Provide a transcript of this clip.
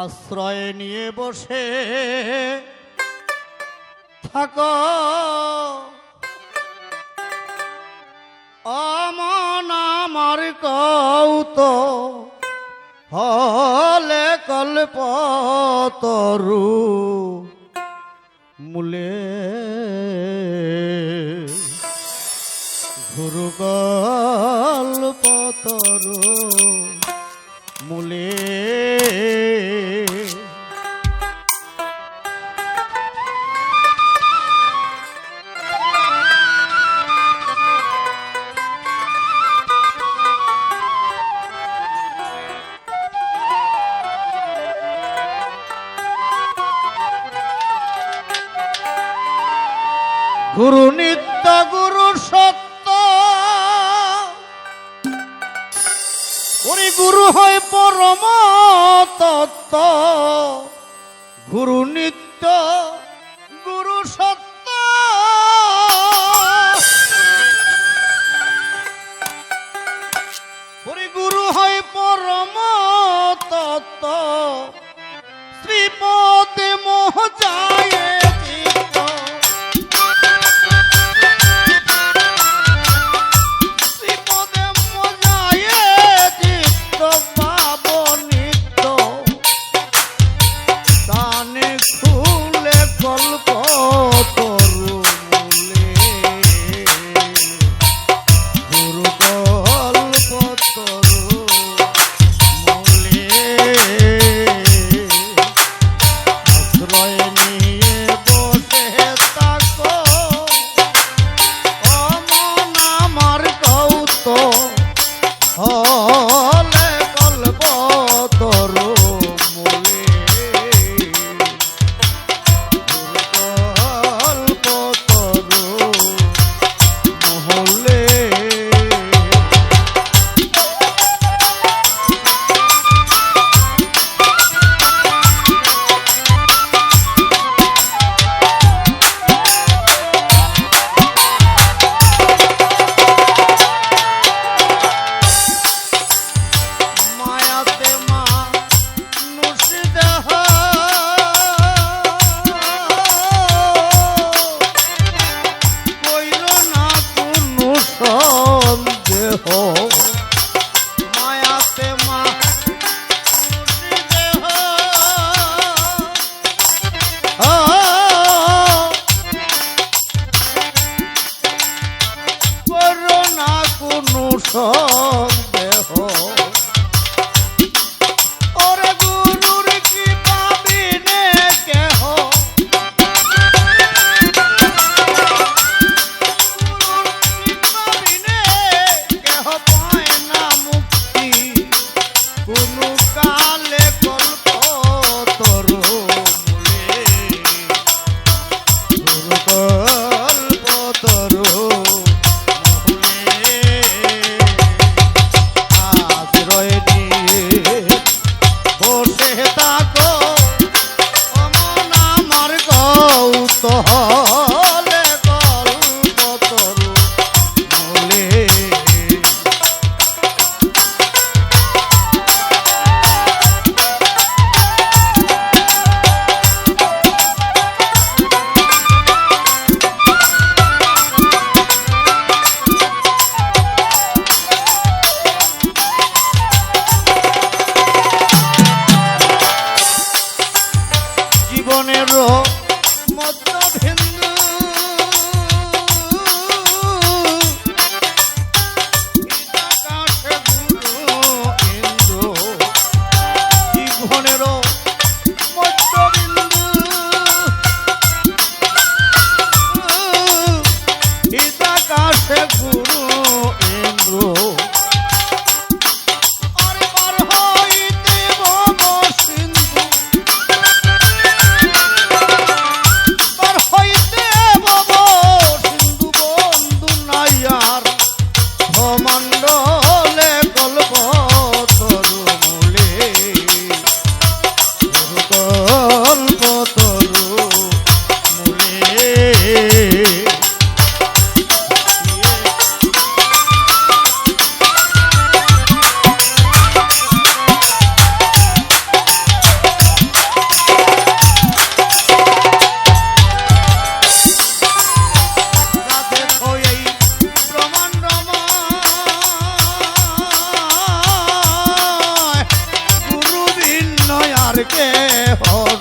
আশ্রয় নিয়ে বসে থাক। অমন আমার কৌত হলে কল্প তরু মূলে। গুরু গল্প তরু মূলে। গুরু নিত্য গুরু সত্য। উনি গুরু হয় পরম তত্ত্ব। গুরু নিত্য todo. দেহ। মায়াতে মা দেহ করোনা কোনো সব কে হয়